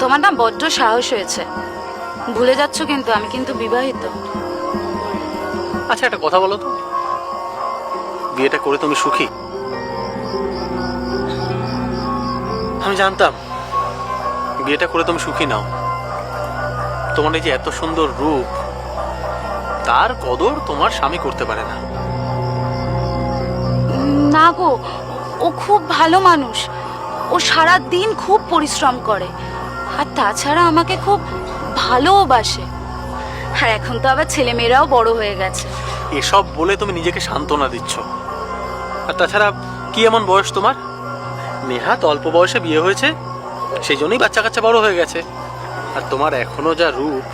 তোমার না বড্ড সাহস হয়েছে। ভুলে যাচ্ছ কিন্তু আমি কিন্তু বিবাহিত। আচ্ছা একটা কথা বলো তো। বিয়েটা করে তুমি সুখী? আমি জানতাম বিয়েটা করে তুমি সুখী নাও। তোমার এই যে এত সুন্দর রূপ তার কদর তোমার স্বামী করতে পারে না। না গো ও খুব ভালো মানুষ। ও সারা দিন খুব পরিশ্রম করে। আর তাছাড়া আমাকে খুব ভালোবাসে। আর এখন তো আবার ছেলেমেয়েরাও বড় হয়ে গেছে। এসব বলে তুমি নিজেকে সান্ত্বনা দিচ্ছ। আর তাছাড়া কি এমন বয়স তোমার? নেহাত অল্প বয়সে বিয়ে হয়েছে সেই জন্যই বাচ্চা কাচ্চা বড় হয়ে গেছে। আর তোমার এখনও যা রূপ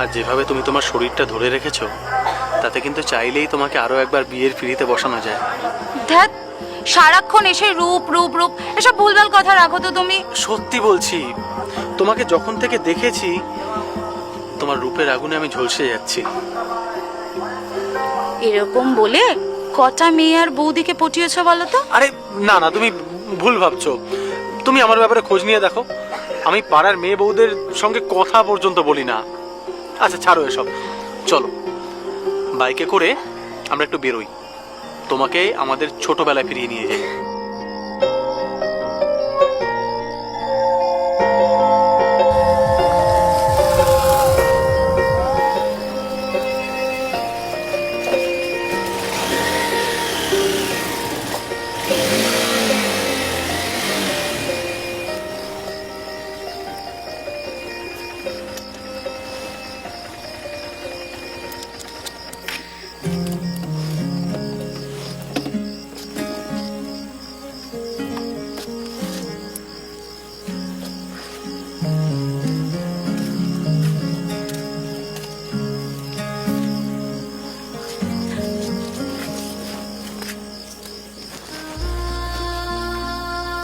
আর যেভাবে তুমি তোমার শরীরটা ধরে রেখেছ তাতে কিন্তু চাইলেই তোমাকে আরও একবার বিয়ের ফিরিতে বসানো যায়। ধ্যাত সারাক্ষণ এসে রূপ রূপ রূপ এসব ভুলভাল কথা রাখো তো তুমি। সত্যি বলছি তোমাকে যখন থেকে দেখেছি তোমার রূপের আগুনে আমি ঝলসে যাচ্ছি। এরকম বলে কটা মেয়ে আর বৌদিকে পটিয়েছ বলো তো? আরে না না তুমি ভুল ভাবছ। তুমি আমার ব্যাপারে খোঁজ নিয়ে দেখো। আমি পাড়ার মেয়ে বউদের সঙ্গে কথা পর্যন্ত বলি না। আচ্ছা ছাড়ো এসব। চলো। বাইকে করে আমরা একটু বেরোই। তোমাকে আমাদের ছোটবেলায় ফিরিয়ে নিয়ে যাই।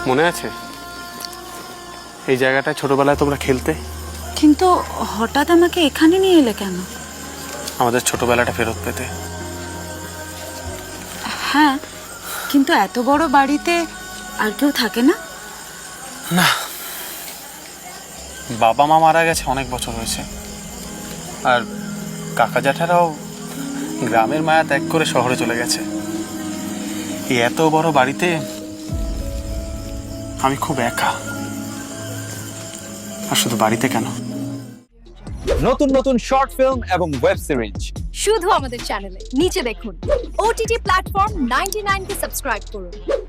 মনে আছে? এই জায়গাটায় ছোটবেলায় তোমরা খেলতে? কিন্তু হঠাৎ আমাকে এখানে নিয়ে এলে কেন? আমাদের ছোটবেলাটা ফেরত পেতে। হ্যাঁ কিন্তু এত বড় বাড়িতে আর কেউ থাকে না? না। বাবা মা মারা গেছে অনেক বছর হয়েছে। আর কাকা জ্যাঠারাও গ্রামের মায়া ত্যাগ করে শহরে চলে গেছে। এই এত বড় বাড়িতে আমি খুব একা। আর শুধু বাড়িতে কেন? নতুন নতুন শর্ট ফিল্ম এবং ওয়েব সিরিজ। শুধু আমাদের চ্যানেলে। নিচে দেখুন। ওটিটি প্ল্যাটফর্ম নাইনটি নাইনকে সাবস্ক্রাইব করুন।